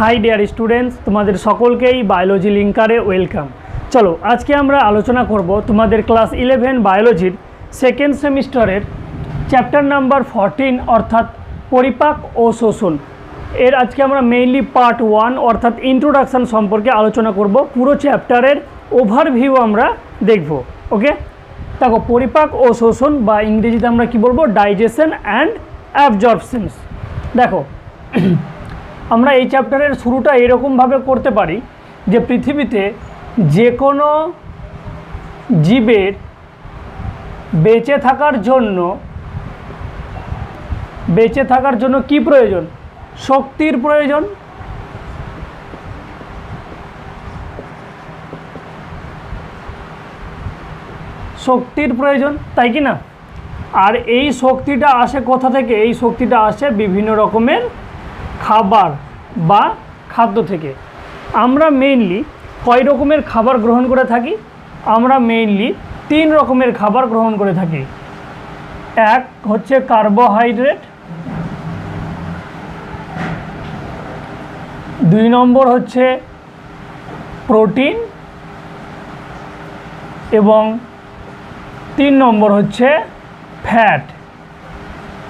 High dear students তোমাদের সকলকেই biology লিঙ্কারে welcome চলো, আজকে আমরা আলোচনা করব তোমাদের ক্লাস ইলেভেন বায়োলজির সেকেন্ড সেমিস্টারের চ্যাপ্টার নাম্বার ফরটিন অর্থাৎ পরিপাক ও শোষণ। এর আজকে আমরা মেইনলি পার্ট ওয়ান অর্থাৎ ইন্ট্রোডাকশান সম্পর্কে আলোচনা করব। পুরো চ্যাপ্টারের ওভারভিউ আমরা দেখব ওকে দেখো, পরিপাক ও শোষণ, বা ইংরেজিতে আমরা কি বলব? ডাইজেশন অ্যান্ড অ্যাবজর্পশনস দেখো আমরা এই চ্যাপ্টারের শুরুটা এরকমভাবে করতে পারি যে পৃথিবীতে যে কোনো জীবের বেঁচে থাকার জন্য, বেঁচে থাকার জন্য কি প্রয়োজন? শক্তির প্রয়োজন। শক্তির প্রয়োজন, তাই কি না? আর এই শক্তিটা আসে কোথা থেকে? এই শক্তিটা আসে বিভিন্ন রকমের খাবার বা খাদ্য থেকে। আমরা মেইনলি কয় রকমের খাবার গ্রহণ করে থাকি? আমরা মেইনলি তিন রকমের খাবার গ্রহণ করে থাকি। এক হচ্ছে কার্বোহাইড্রেট দুই নম্বর হচ্ছে প্রোটিন এবং তিন নম্বর হচ্ছে ফ্যাট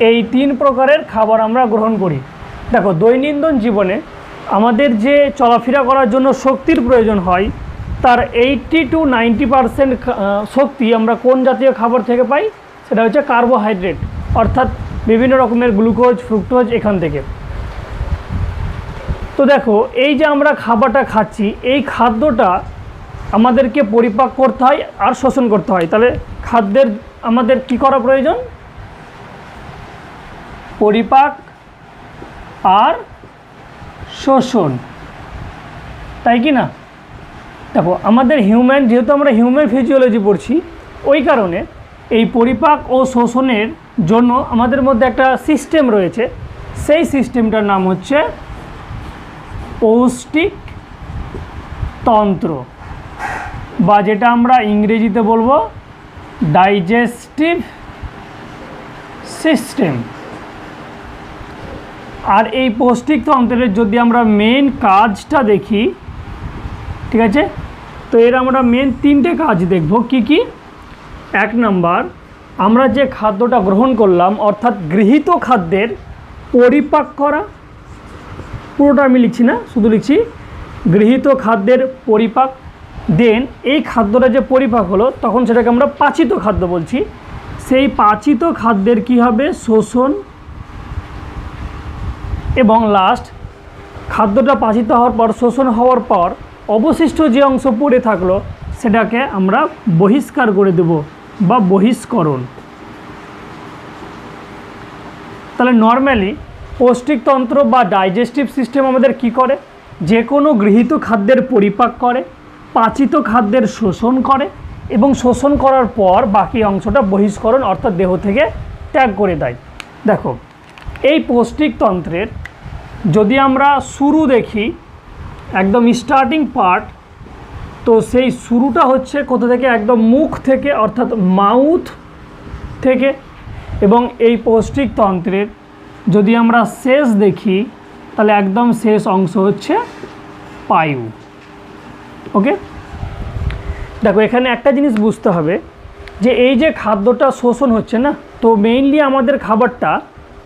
এই তিন প্রকারের খাবার আমরা গ্রহণ করি। দেখো, দৈনন্দিন জীবনে আমাদের যে চলাফেরা করার জন্য শক্তির প্রয়োজন হয়, তার এইটটি টু নাইনটি পারসেন্ট শক্তি আমরা কোন জাতীয় খাবার থেকে পাই? সেটা হচ্ছে কার্বোহাইড্রেট অর্থাৎ বিভিন্ন রকমের গ্লুকোজ ফ্রুক্টোজ এখান থেকে। তো দেখো, এই যে আমরা খাবারটা খাচ্ছি, এই খাদ্যটা আমাদেরকে পরিপাক করতে হয় আর শোষণ করতে হয়। তাহলে খাদ্যের আমাদের কি করা প্রয়োজন? পরিপাক আর শোষণ। তাই কি না? দেখো, আমাদের হিউম্যান যেহেতু আমরা হিউম্যান ফিজিওলজি পড়ছি, ওই কারণে এই পরিপাক ও শোষণের জন্য আমাদের মধ্যে একটা সিস্টেম রয়েছে। সেই সিস্টেমটার নাম হচ্ছে পৌষ্টিক তন্ত্র বা যেটা আমরা ইংরেজিতে বলব ডাইজেস্টিভ সিস্টেম আর এই পৌষ্টিক তন্ত্রের যদি আমরা মেন কাজটা দেখি, ঠিক আছে? তো এর আমরা মেন তিনটে কাজ দেখব। কি কি? এক নাম্বার, আমরা যে খাদ্যটা গ্রহণ করলাম, অর্থাৎ গৃহীত খাদ্যের পরিপাক করা, পুরোটা আমি লিখছি না, শুধু লিখছি, গৃহীত খাদ্যের পরিপাক দেন এই খাদ্যটা যে পরিপাক হলো, তখন সেটাকে আমরা পাচিত খাদ্য বলছি। সেই পাচিত খাদ্যের কি হবে? শোষণ এবং লাস্ট খাদ্যটা পাচিত হওয়ার পর, শোষণ হওয়ার পর, অবশিষ্ট যে অংশ পড়ে থাকল, সেটাকে আমরা বহিষ্কার করে দেব বা বহিষ্করণ। তাহলে নর্মালি পৌষ্টিকতন্ত্র বা ডাইজেস্টিভ সিস্টেম আমাদের কি করে? যে কোনো গৃহীত খাদ্যের পরিপাক করে, পাচিত খাদ্যের শোষণ করে এবং শোষণ করার পর বাকি অংশটা বহিষ্করণ অর্থাৎ দেহ থেকে ত্যাগ করে দেয়। দেখো, এই পৌষ্টিকতন্ত্রের যদি আমরা শুরু দেখি, একদম স্টার্টিং পার্ট তো সেই শুরুটা হচ্ছে কোথা থেকে? একদম মুখ থেকে, অর্থাৎ মাউথ থেকে। এবং এই পৌষ্টিক তন্ত্রের যদি আমরা শেষ দেখি, তাহলে একদম শেষ অংশ হচ্ছে পায়ু। ওকে? দেখো, এখানে একটা জিনিস বুঝতে হবে, যে এই যে খাদ্যটা শোষণ হচ্ছে না, তো মেইনলি আমাদের খাবারটা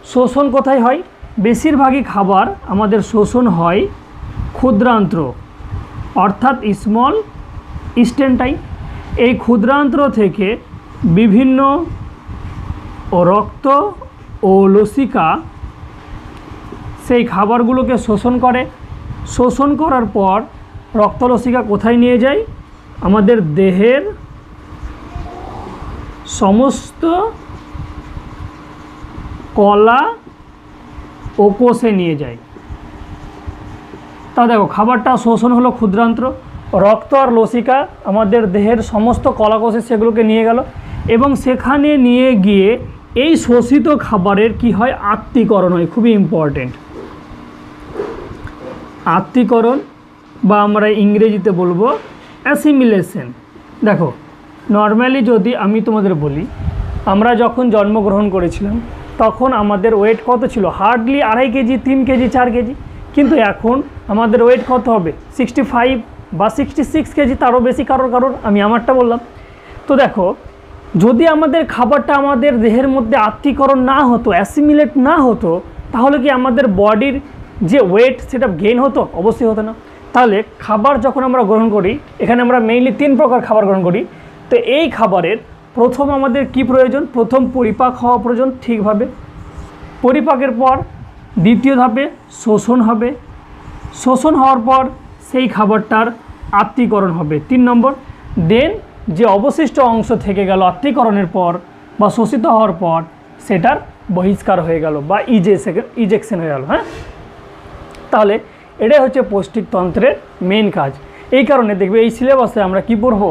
শোষণ কোথায় হয়? বেশিরভাগই খাবার আমাদের শোষণ হয় ক্ষুদ্রান্ত্র, অর্থাৎ স্মল স্টেন্টাই এই ক্ষুদ্রান্ত্র থেকে বিভিন্ন রক্ত ও লসিকা সেই খাবারগুলোকে শোষণ করে। শোষণ করার পর রক্তলসিকা কোথায় নিয়ে যায়? আমাদের দেহের সমস্ত কলা ও কোষে নিয়ে যায়। তা দেখো, খাবারটা শোষণ হলো ক্ষুদ্রান্ত্র, রক্ত আর লসিকা আমাদের দেহের সমস্ত কলাকোষে সেগুলোকে নিয়ে গেল এবং সেখানে নিয়ে গিয়ে এই শোষিত খাবারের কি হয়? আত্মীকরণ হয়, খুবই ইম্পর্টেন্ট আত্মীকরণ বা আমরা ইংরেজিতে বলব অ্যাসিমিলেশন দেখো নর্মালি যদি আমি তোমাদের বলি, আমরা যখন জন্মগ্রহণ করেছিলাম তখন আমাদের ওয়েট কত ছিল? হার্ডলি আড়াই কেজি, তিন কেজি, চার কেজি। কিন্তু এখন আমাদের ওয়েট কত হবে? সিক্সটি ফাইভ বা সিক্সটি সিক্স কেজি তারও বেশি কারোর কারোর, আমি আমারটা বললাম। তো দেখো, যদি আমাদের খাবারটা আমাদের দেহের মধ্যে আত্মীকরণ না হতো অ্যাসিমিলেট না হতো, তাহলে কি আমাদের বডির যে ওয়েট সেটা গেইন হতো? অবশ্যই হতো না। তাহলে খাবার যখন আমরা গ্রহণ করি, এখানে আমরা মেইনলি তিন প্রকার খাবার গ্রহণ করি। তো এই খাবারের প্রথম আমাদের কি প্রয়োজন? প্রথম পরিপাক হওয়া প্রয়োজন, ঠিকভাবে। পরিপাকের পর দ্বিতীয় ধাপে শোষণ হবে। শোষণ হওয়ার পর সেই খাবারটার আত্মীকরণ হবে। তিন নম্বর, দেন যে অবশিষ্ট অংশ থেকে গেল আত্মীকরণের পর বা শোষিত হওয়ার পর সেটার বহিষ্কার হয়ে গেল বা ইজেকশন ইজেকশন হয়ে গেল হ্যাঁ? তাহলে এটাই হচ্ছে পৌষ্টিকতন্ত্রের মেন কাজ। এই কারণে দেখবে এই সিলেবাসে আমরা কি পড়ব?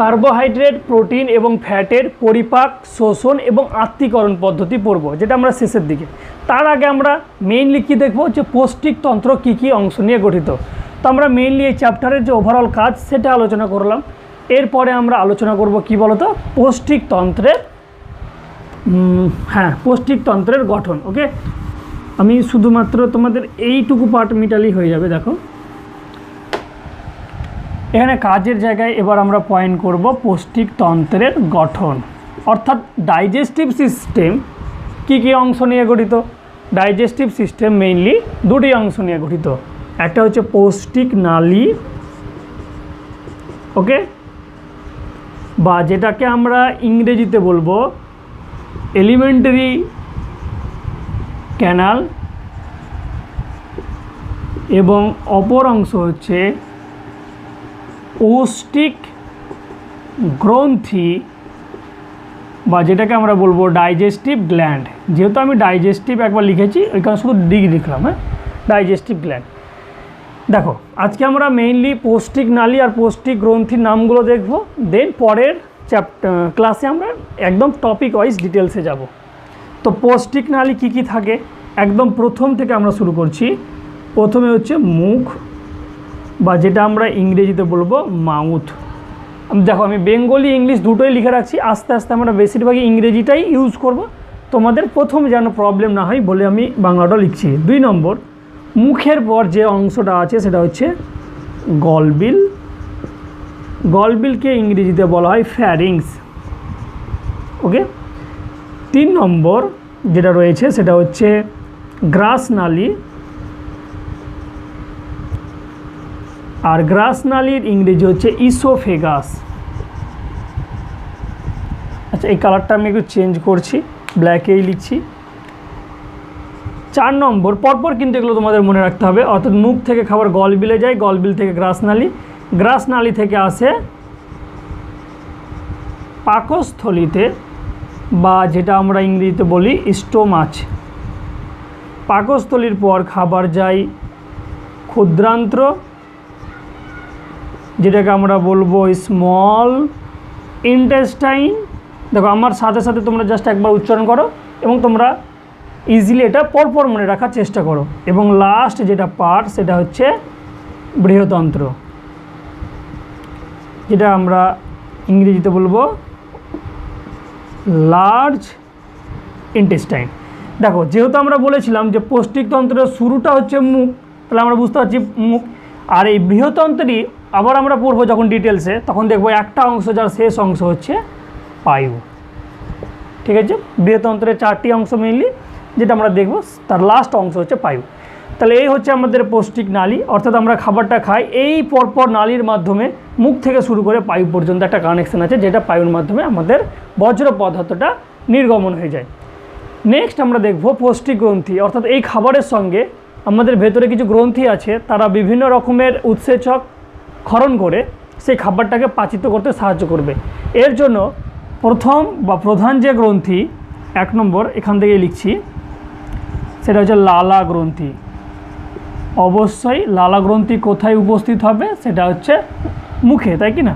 কার্বোহাইড্রেট, প্রোটিন এবং ফ্যাটের পরিপাক, শোষণ এবং আত্মীকরণ পদ্ধতি পড়ব, যেটা আমরা শেষের দিকে। তার আগে আমরা মেইনলি কী দেখব যে পৌষ্টিকতন্ত্র কী কী অংশ নিয়ে গঠিত। তো আমরা মেইনলি এই চ্যাপ্টারের যে ওভারঅল কাজ, সেটা আলোচনা করলাম। এরপরে আমরা আলোচনা করব কি বলতো? পৌষ্টিকতন্ত্রের হ্যাঁ পৌষ্টিকতন্ত্রের গঠন ওকে আমি শুধুমাত্র তোমাদের এইটুকু পার্ট মিটালি হয়ে যাবে, দেখো। এখানে কাজের জায়গায় এবার আমরা পয়েন্ট করব পৌষ্টিক তন্ত্রের গঠন। অর্থাৎ ডাইজেস্টিভ সিস্টেম কি কি অংশ নিয়ে গঠিত? ডাইজেস্টিভ সিস্টেম মেইনলি দুটি অংশ নিয়ে গঠিত। একটা হচ্ছে পৌষ্টিক নালী, ওকে? বা যেটাকে আমরা ইংরেজিতে বলব এলিমেন্টারি ক্যানাল এবং অপর অংশ হচ্ছে পৌষ্টিক গ্রন্থি বা যেটাকে আমরা বলব ডাইজেস্টিভ গ্ল্যান্ড যেহেতু আমি ডাইজেস্টিভ একবার লিখেছি, ওইখানে শুধু ডিগ লিখলাম হ্যাঁ? ডাইজেস্টিভ গ্ল্যান্ড দেখো, আজকে আমরা মেইনলি পৌষ্টিক নালী আর পৌষ্টিক গ্রন্থির নামগুলো দেখব দেন পরের চ্যাপ্টার ক্লাসে আমরা একদম টপিক ওয়াইজ ডিটেলসে যাব। তো পৌষ্টিক নালী কী কী থাকে? একদম প্রথম থেকে আমরা শুরু করছি। প্রথমে হচ্ছে মুখ বা যেটা আমরা ইংরেজিতে বলব মাউথ। দেখো, আমি বেঙ্গলি, ইংলিশ দুটোই লিখে রাখছি। আস্তে আস্তে আমরা বেশিরভাগই ইংরেজিটাই ইউজ করব। তোমাদের প্রথম যেন প্রবলেম না হয় বলে আমি বাংলাটা লিখছি। দুই নম্বর, মুখের পর যে অংশটা আছে সেটা হচ্ছে গলবিল। গলবিলকে ইংরেজিতে বলা হয় ফ্যারিংস ওকে তিন নম্বর যেটা রয়েছে সেটা হচ্ছে গ্রাস নালী। আর গ্রাস নালীর ইংরেজি হচ্ছে ইসোফেগাস। আচ্ছা এই কালারটা আমি একটু চেঞ্জ করছি, ব্ল্যাকেই লিখছি। চার নম্বর, পরপর কিন্তু এগুলো তোমাদের মনে রাখতে হবে। অর্থাৎ মুখ থেকে খাবার গলবিলে যায় গলবিল থেকে গ্রাস নালী। গ্রাস নালী থেকে আসে পাকস্থলিতে বা যেটা আমরা ইংরেজিতে বলি স্টোমাচ। পাকস্থলীর পর খাবার যায় ক্ষুদ্রান্ত্র যেটাকে আমরা বলব স্মল ইন্টেস্টাইন দেখো, আমার সাথে সাথে তোমরা জাস্ট একবার উচ্চারণ করো এবং তোমরা ইজিলি এটা পরপর মনে রাখার চেষ্টা করো। এবং লাস্ট যেটা পার্ট সেটা হচ্ছে বৃহতন্ত্র। যেটা আমরা ইংরেজিতে বলব লার্জ ইন্টেস্টাইন দেখো, যেহেতু আমরা বলেছিলাম যে পৌষ্টিকতন্ত্রের শুরুটা হচ্ছে মুখ, তাহলে আমরা বুঝতে পারছি মুখ। আর এই বৃহতন্ত্রই আবার আমরা পড়ব যখন ডিটেলসে তখন দেখব একটা অংশ যার শেষ অংশ হচ্ছে পায়ু ঠিক আছে? বৃহতন্ত্রের চারটি অংশ মেইনলি যেটা আমরা দেখব, তার লাস্ট অংশ হচ্ছে পায়ু তাহলে এই হচ্ছে আমাদের পৌষ্টিক নালী, অর্থাৎ আমরা খাবারটা খাই, এই পরপর নালীর মাধ্যমে মুখ থেকে শুরু করে পায়ু পর্যন্ত একটা কানেকশন আছে, যেটা পায়ুর মাধ্যমে আমাদের বজ্র পদার্থটা নির্গমন হয়ে যায়। নেক্সট আমরা দেখব পৌষ্টিক গ্রন্থি, অর্থাৎ এই খাবারের সঙ্গে আমাদের ভেতরে কিছু গ্রন্থি আছে, তারা বিভিন্ন রকমের উৎসেচক ক্ষরণ করে সেই খাবারটাকে পাচিত করতে সাহায্য করবে। এর জন্য প্রথম বা প্রধান যে গ্রন্থি, এক নম্বর, এখান থেকে লিখছি, সেটা হচ্ছে লালা গ্রন্থি। অবশ্যই লালা গ্রন্থি কোথায় উপস্থিত হবে, সেটা হচ্ছে মুখে, তাই কি না?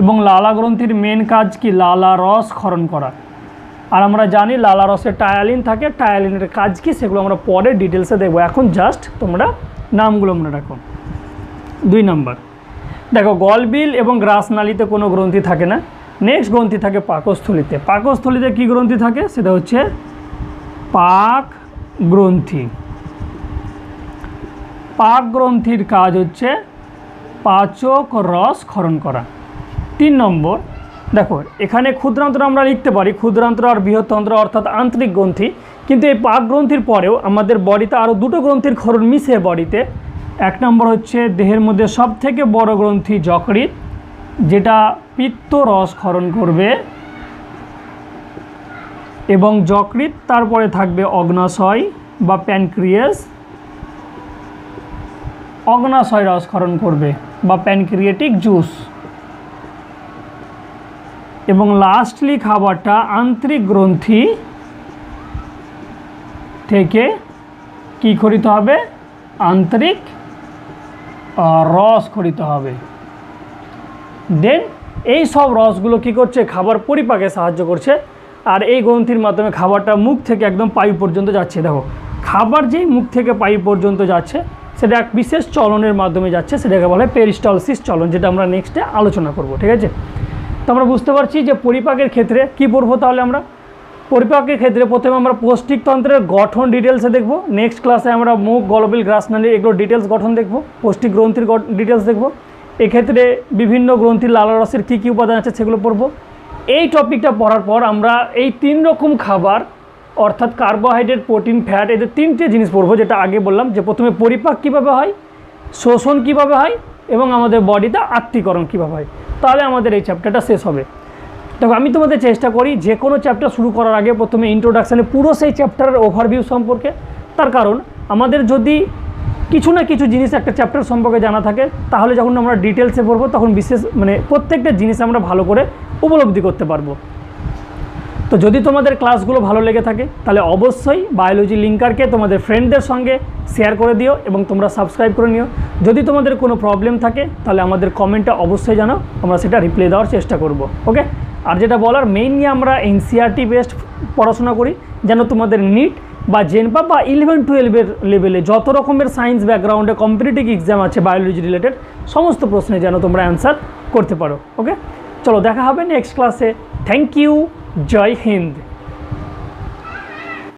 এবং লালা গ্রন্থির মেন কাজ কি? লালা রস ক্ষরণ করা। আর আমরা জানি লালা রসে টায়ালিন থাকে, টায়ালিনের কাজ কি সেগুলো আমরা পরে ডিটেলসে দেখব। এখন জাস্ট তোমরা নামগুলো মনে রাখো। দুই নম্বর। দেখো, গলবিল এবং গ্রাস নালীতে কোনো গ্রন্থি থাকে না। নেক্সট গ্রন্থি থাকে পাকস্থলিতে। পাকস্থলিতে কি গ্রন্থি থাকে? সেটা হচ্ছে পাক গ্রন্থি। পাক গ্রন্থির কাজ হচ্ছে পাচক রস ক্ষরণ করা। তিন নম্বর। দেখো, এখানে ক্ষুদ্রান্তর আমরা লিখতে পারি, ক্ষুদ্রান্তর আর বৃহত্তন্ত্র অর্থাৎ আন্তরিক গ্রন্থি। কিন্তু এই পাক গ্রন্থির পরেও আমাদের বডিতে আরও দুটো গ্রন্থির ক্ষরণ মিশে বডিতে। এক নম্বর হচ্ছে দেহের মধ্যে সব থেকে বড় গ্রন্থি যকৃৎ, যেটা পিত্ত রস ক্ষরণ করবে। এবং যকৃৎ, তারপরে থাকবে অগ্নাশয় বা প্যানক্রিয়াস। অগ্নাশয় রসক্ষরণ করবে বা প্যানক্রিয়েটিক জুস। এবং লাস্টলি খাবারটা আন্তরিক গ্রন্থি থেকে কি খরিতে হবে? আন্তরিক রস খরিতে হবে। দেন এই সব রসগুলো কি করছে? খাবার পরিপাকে সাহায্য করছে। আর এই গ্রন্থির মাধ্যমে খাবারটা মুখ থেকে একদম পায়ু পর্যন্ত যাচ্ছে। দেখো, খাবার যেই মুখ থেকে পায়ু পর্যন্ত যাচ্ছে, সেটা এক বিশেষ চলনের মাধ্যমে যাচ্ছে, সেটাকে বলে পেরিস্টলসিস চলন, যেটা আমরা নেক্সটে আলোচনা করব, ঠিক আছে? আমরা বুঝতে পারছি যে পরিপাকের ক্ষেত্রে কি পড়ব তাহলে আমরা? পরিপাকের ক্ষেত্রে প্রথমে আমরা পৌষ্টিকতন্ত্রের গঠন ডিটেলসে দেখব। নেক্সট ক্লাসে আমরা মুখ গলবিল গ্রাসনালী এগুলো ডিটেলস গঠন দেখব। পৌষ্টিক গ্রন্থির ডিটেলস দেখব। এক্ষেত্রে বিভিন্ন গ্রন্থির লালারসের কী কী উপাদান আছে সেগুলো পড়ব। এই টপিকটা পড়ার পর আমরা এই তিন রকম খাবার, অর্থাৎ কার্বোহাইড্রেট প্রোটিন ফ্যাট এদের তিনটে জিনিস পড়ব যেটা আগে বললাম যে প্রথমে পরিপাক কীভাবে হয়, শোষণ কীভাবে হয় এবং আমাদের বডিতে আত্মীকরণ কীভাবে হয়। তাহলে আমাদের এই চ্যাপ্টারটা শেষ হবে। দেখো, আমি তোমাদের চেষ্টা করি যে কোনো চ্যাপ্টার শুরু করার আগে প্রথমে ইন্ট্রোডাকশানে পুরো সেই চ্যাপ্টারের ওভারভিউ সম্পর্কে। তার কারণ, আমাদের যদি কিছু না কিছু জিনিস একটা চ্যাপ্টার সম্পর্কে জানা থাকে, তাহলে যখন আমরা ডিটেলসে পড়ব, তখন বিশেষ মানে প্রত্যেকটা জিনিস আমরা ভালো করে উপলব্ধি করতে পারব। তো যদি তোমাদের ক্লাসগুলো ভালো লেগে থাকে, তাহলে অবশ্যই বায়োলজি লিঙ্কারকে তোমাদের ফ্রেন্ডদের সঙ্গে শেয়ার করে দিও এবং তোমরা সাবস্ক্রাইব করে নিও। যদি তোমাদের কোনো প্রবলেম থাকে, তাহলে আমাদের কমেন্টে অবশ্যই জানাও, আমরা সেটা রিপ্লাই দেওয়ার চেষ্টা করব ওকে আর যেটা বলার মেইনলি আমরা এনসিআরটি বেস্ট পড়াশোনা করি, যেন তোমাদের নিট বা জেনপা বা ইলেভেন টুয়েলভের লেভেলে যত রকমের সায়েন্স ব্যাকগ্রাউন্ডে কম্পিটিটিভ এক্সাম আছে বায়োলজি রিলেটেড সমস্ত প্রশ্নে যেন তোমরা অ্যান্সার করতে পারো ওকে চলো দেখা হবে নেক্সট ক্লাসে থ্যাংক ইউ Jai Hind.